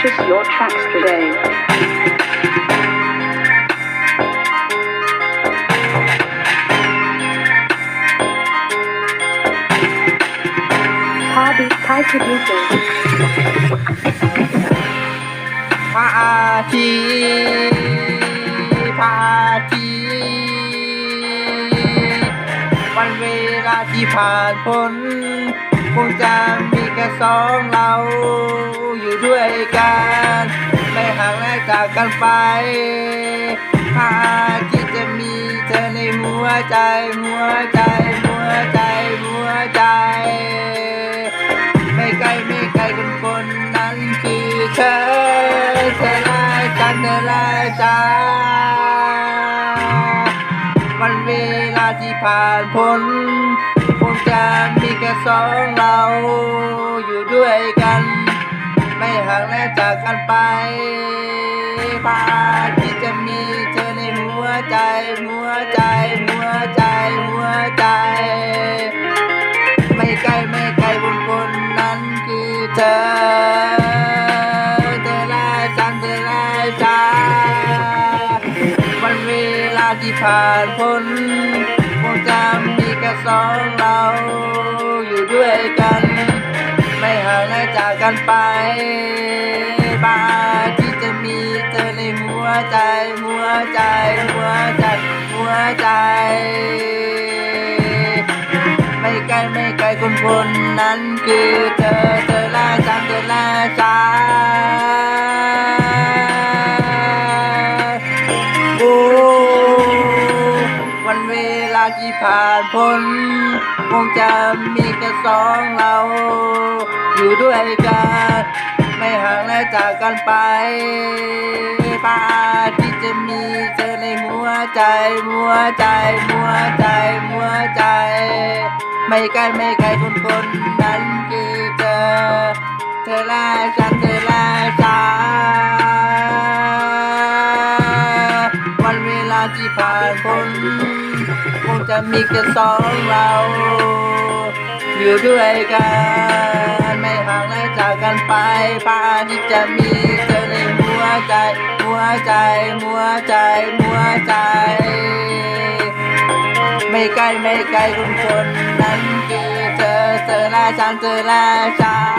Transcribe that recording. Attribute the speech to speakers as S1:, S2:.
S1: purchase your tracks today. Hobby Thai producer.
S2: พระอาทีพระอาทีวันเวลาที่ผ่านพ้น คงจะมีแค่สองเราอยู่ด้วยกัน ไม่ห่างและจากกันไปพระอาทิตย์จะมีเธอในหัวใจ หัวใจ หัวใจ หัวใจ ไม่ไกลไม่ไกลคนคนนั้นคือเธอ เธอลายกันเธอลายจาวันเวลาที่ผ่านพ้น คงจะมีแค่สองเราอยู่ด้วยกัน ไม่ห่างและจากกันไปภาที่จะมีเธอในหัวใจ หัวใจ หัวใจ หัวใจ ไม่ไกลไม่ไกลคนคนนั้นคือเธอ เธอลายฉันเธอลายชาวันเวลาที่ผ่านพ้น แค่สองเราอยู่ด้วยกัน ไม่ห่างและจากกันไปบ้าที่จะมีเธอในหัวใจ หัวใจ หัวใจ หัวใจ ไม่ไกลไม่ไกลคนคนนั้นคือเธอเธอ ที่ผ่านพ้น คงจะมีแค่สองเรา อยู่ด้วยกัน ไม่ห่างและจากกันไปป้าที่จะมีเธอในหัวใจ หัวใจ หัวใจ หัวใจ ไม่ไกลไม่ไกลคนคนนั้นคือเธอ เธอลาฉันเธอลา คงจะมีแค่สองเรา อยู่ด้วยกัน ไม่ห่างและจากกันไปป้าที่จะมีเธอในหัวใจ หัวใจ หัวใจ หัวใจ ไม่ไกลไม่ไกลคนคนนั้นคือเธอเธอและฉันเธอและฉัน